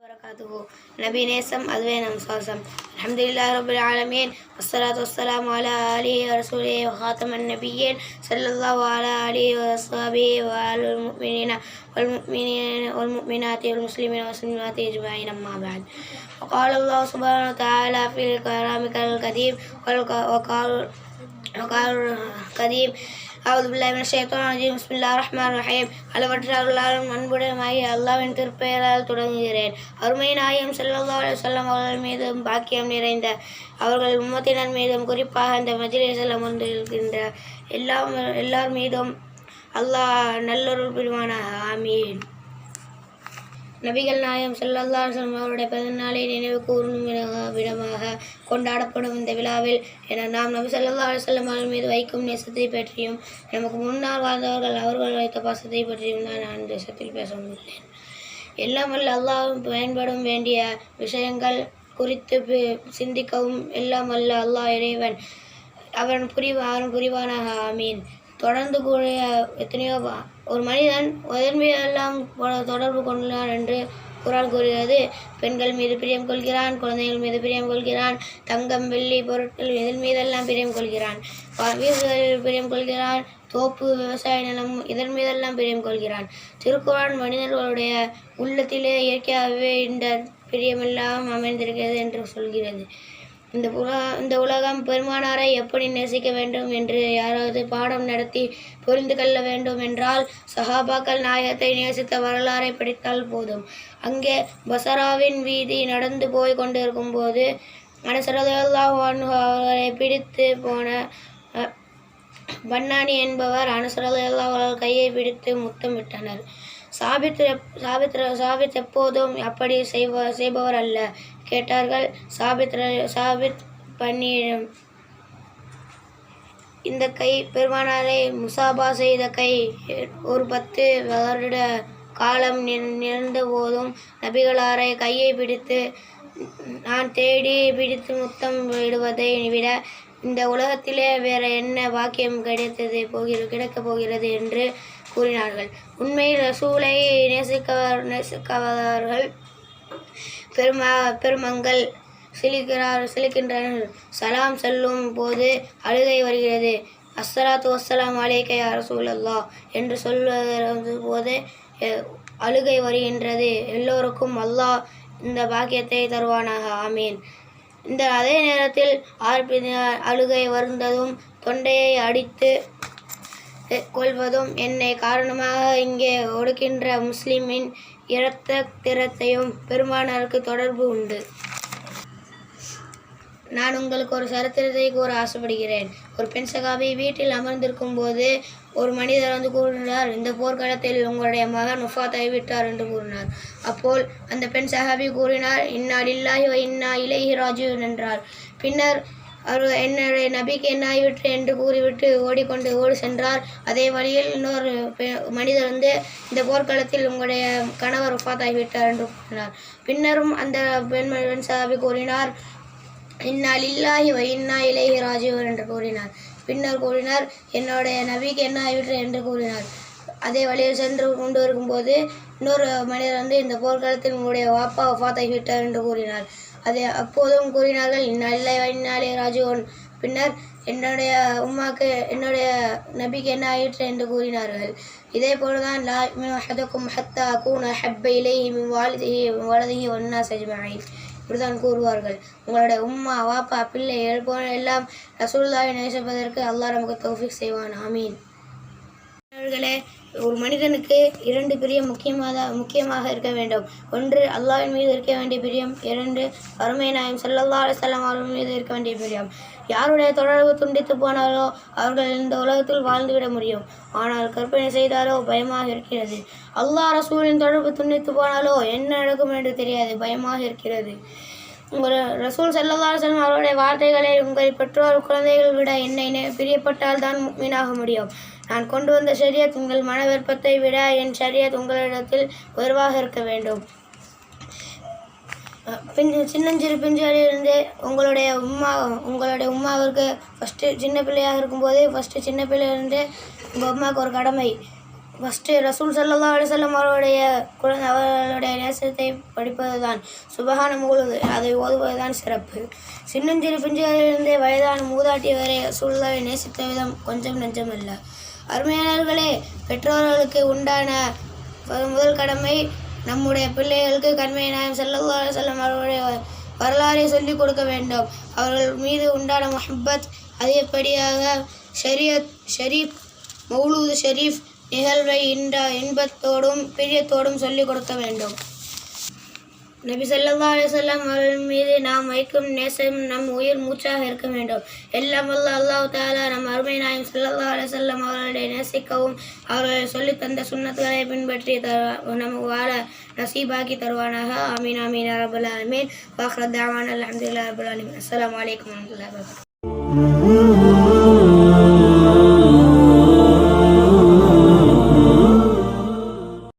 وبركاته. نبينا يسم الحمد لله رب العالمين والصلاة والسلام على آله ورسوله وخاتم النبيين صلى الله على آله وصحبه وآل المؤمنين والمؤمنين والمؤمنات والمسلمين والمسلمات أجمعين أما بعد. وقال الله سبحانه وتعالى في الكرام القديم وقال وقال القديم ரஹீம். அளவற்றாளர்களும் அன்புடனாகி அல்லாவின் திருப்பெயரால் தொடங்குகிறேன். அருமையின் நாயம் செல்லல்லா செல்லம் அவர்கள் மீதும் பாக்கியம் நிறைந்த அவர்கள் உம்மத்தினர் மீதும் குறிப்பாக இந்த அந்த மஜிலேசில் அமர்ந்திருக்கின்ற எல்லாம் எல்லார் மீதும் அல்லாஹ் நல்லொருள் புரிவானாக ஆமீன். நபிகள் நாயம் ஸல்லல்லாஹு அவருடைய பிறந்தநாளை நினைவு கூறும் விட- விதமாக கொண்டாடப்படும் இந்த விழாவில். என நாம் நபி செல்லல்லா அலுவலம் அவர்கள் மீது வைக்கும் நேசத்தை பற்றியும் நமக்கு முன்னால் வாழ்ந்தவர்கள் அவர்கள் வைத்த பாசத்தை பற்றியும் தான் நான் இந்த தேசத்தில் பேச வந்துள்ளேன். எல்லாம் வல்ல அல்லாவும் பயன்படும் வேண்டிய விஷயங்கள் குறித்து பி- சிந்திக்கவும். எல்லாம் வல்ல அல்லாஹ் இறைவன் அவன் புரிவா அவன் புரிவானாக. ஆமீன். தொடர்ந்து கூடிய எத்தனையோ ஒரு மனிதன் உயர்மையெல்லாம் தொடர்பு கொண்டுள்ளான் என்று குரான் கூறுகிறது. பெண்கள் மீது பிரியம் கொள்கிறான் குழந்தைகள் மீது பிரியம் கொள்கிறான் தங்கம் வெள்ளி பொருட்கள் இதன் மீதெல்லாம் பிரியம் கொள்கிறான்? வீடுகளில் பிரியம் கொள்கிறான் தோப்பு விவசாய நிலம் இதன் மீதெல்லாம் பிரியம் கொள்கிறான்? திருக்குறான் மனிதர்களுடைய உள்ளத்திலே இயற்கையாகவே இந்த பிரியமெல்லாம் அமைந்திருக்கிறது என்று சொல்கிறது. இந்த உலக இந்த உலகம் பெருமானாரை எப்படி நேசிக்க வேண்டும் என்று யாராவது பாடம் நடத்தி புரிந்து கொள்ள வேண்டும் என்றால் சஹாபாக்கள் நாயகத்தை நேசித்த வரலாறை படித்தால் போதும். அங்கே பசராவின் வீதி நடந்து போய் கொண்டிருக்கும் போது அனுசரதல்லாஹு அவர்களை பிடித்து போன அஹ், என்பவர் அனுசரதல்லா அவர்கள் கையை பிடித்து முத்தமிட்டனர். சாபித் சாபித்ர சாபித் எப்போதும் அப்படி செய்வ செய்பவர் அல்ல. கேட்டார்கள் சாபித் சாபித் பண்ணியிடம் இந்த கை பெருமானாரை முசாபா செய்த கை ஒரு பத்து வருட காலம் நிறந்த போதும் நபிகளாரை கையை பிடித்து நான் தேடி பிடித்து முத்தம் விடுவதை விட இந்த உலகத்திலே வேற என்ன வாக்கியம் கிடைத்தது போகிற கிடைக்கப் போகிறது? என்று கூறினார்கள். உண்மையில் ரசூலை நேசிக்கவர் நேசிக்கவர்கள் பெருமா பெருமங்கள் சிலிக்கிறார் சிலிக்கின்றனர். சலாம் செல்லும் போது அழுகை வருகிறது. அஸ்ஸலாத்து வசலாம் அலைக்கை அரசூலல்லா என்று சொல்வது போது அழுகை வருகின்றது. எல்லோருக்கும் அல்லாஹ் இந்த பாக்கியத்தை தருவானாக. ஆமீன். இந்த அதே நேரத்தில் ஆர்ப்பி அழுகை வருந்ததும் தொண்டையை அடித்து கொள்வதும் என்னை காரணமாக இங்கே ஒடுக்கின்ற முஸ்லிமின் இரத்த திறத்தையும் பெருமானாருக்கு தொடர்பு உண்டு. நான் உங்களுக்கு ஒரு சரித்திரத்தை கூற ஆசைப்படுகிறேன். ஒரு பெண் சகாபி வீட்டில் அமர்ந்திருக்கும் போது ஒரு மனிதர் வந்து கூறினார் இந்த போர்க்களத்தில் உங்களுடைய மகன் உஃபாத் விட்டார் என்று கூறினார். அப்போல் அந்த பெண் சகாபி கூறினார் இன்னா லில்லாஹி இன்னா இலைஹி ராஜு என்றார். பின்னர் அவர் என்னுடைய நபிக்கு என்ன ஆகிவிட்டு என்று கூறிவிட்டு ஓடிக்கொண்டு ஓடி சென்றார். அதே வழியில் இன்னொரு பெ- மனிதர் வந்து இந்த போர்க்களத்தில் உங்களுடைய கணவர் ஒப்பாத்தாகிவிட்டார் என்று கூறினார். பின்னரும் அந்த பெண் சாபி கூறினார் இந்நாள் இல்லாஹி வைன்னா இன்னா இலைஹி என்று கூறினார். பின்னர் கூறினார் என்னுடைய நபிக்கு என்ன ஆகிவிட்டு என்று கூறினார். அதே வழியில் சென்று கொண்டு இருக்கும்போது இன்னொரு மனிதர் வந்து இந்த போர்க்களத்தில் உங்களுடைய வாப்பா ஒப்பாத்தாகிவிட்டார் என்று கூறினார். அதை அப்போதும் கூறினார்கள் இன்னா இன்னாலே ராஜுவன் பின்னர் என்னுடைய உம்மாக்கு என்னுடைய நபிக்கு என்ன ஆயிற்று? என்று கூறினார்கள். இதே போலதான் லா யுமினு அஹதுக்கும் ஹத்தா கூன ஹப்ப இலைஹி மின் வாலிதிஹி வலதிஹி வன்னாஸ் இப்படிதான் கூறுவார்கள். உங்களுடைய உம்மா வாப்பா பிள்ளை போல எல்லாம் ரசூலுல்லாஹை நேசிப்பதற்கு அல்லாஹ் நமக்கு தௌஃபிக் செய்வான். ஆமீன். அவர்களே ஒரு மனிதனுக்கு இரண்டு பிரியம் முக்கியமாக முக்கியமாக இருக்க வேண்டும். ஒன்று அல்லாவின் மீது இருக்க வேண்டிய பிரியம். இரண்டு அருமை நாயம் செல்லல்லா அலைஹி அவர்கள் மீது இருக்க வேண்டிய பிரியம். யாருடைய தொடர்பு துண்டித்து போனாலோ அவர்கள் இந்த உலகத்தில் வாழ்ந்துவிட முடியும். ஆனால் கற்பனை செய்தாலோ பயமாக இருக்கிறது. அல்லாஹ் ரசூலின் தொடர்பு துண்டித்து போனாலோ என்ன நடக்கும் என்று தெரியாது பயமாக இருக்கிறது. உங்கள் ரசூல் செல்லதார செல்லும் அவருடைய வார்த்தைகளை உங்கள் பெற்றோர் குழந்தைகள் விட என்னை பிரியப்பட்டால் தான் மீனாக முடியும். நான் கொண்டு வந்த ஷரியத் உங்கள் மன விருப்பத்தை விட என் ஷரியத் உங்களிடத்தில் உயர்வாக இருக்க வேண்டும். பின் சின்னஞ்சிறு பிஞ்சிலிருந்து உங்களுடைய உம்மா உங்களுடைய உம்மாவிற்கு ஃபஸ்ட்டு சின்ன பிள்ளையாக இருக்கும்போது ஃபஸ்ட்டு சின்ன பிள்ளையிலிருந்தே உங்கள் அம்மாவுக்கு ஒரு கடமை. ஃபஸ்ட்டு ரசூல் சல்லா அலிசல்லம் அவருடைய குழந்தை அவர்களுடைய நேசத்தை படிப்பது தான் சுபகான முழுது அதை ஓதுவது தான் சிறப்பு. சின்னஞ்சிறு பிஞ்சுகளிலிருந்தே வயதான மூதாட்டி வரை ரசூல்லாவை நேசித்த விதம் கொஞ்சம் நெஞ்சமில்லை. அருமையாளர்களே பெற்றோர்களுக்கு உண்டான முதல் கடமை நம்முடைய பிள்ளைகளுக்கு கண்மை நாயம். செல்லல்லா செல்லம் அவருடைய வரலாறை சொல்லிக் கொடுக்க வேண்டும். அவர்கள் மீது உண்டான மஹபத் அதிகப்படியாக ஷரியத் ஷரீப் மௌலூது ஷெரீஃப் நிகழ்வை இன்ற இன்பத்தோடும் பிரியத்தோடும் சொல்லிக் கொடுக்க வேண்டும். நபி ஸல்லல்லாஹு அலிசல்லாம் அவர்கள் மீது நாம் வைக்கும் நேசம் நம் உயிர் மூச்சாக இருக்க வேண்டும். எல்லாம் வல்ல அல்லாஹ் தாலா நம் அருமை நாயம் ஸல்லல்லாஹு அலிசல்லாம் அவர்களை நேசிக்கவும். அவர்களை சொல்லித் தந்த சுண்ணத்துகளை பின்பற்றி தருவா நமக்கு வாழ நசீபாக்கி தருவானாக. அமீன் அமீன் ரபுல் ஆலமீன். வாஹ்ர தாவான் அல்ஹம்துலில்லாஹி ரபுல் ஆலமீன். அஸ்ஸலாமு அலைக்கும்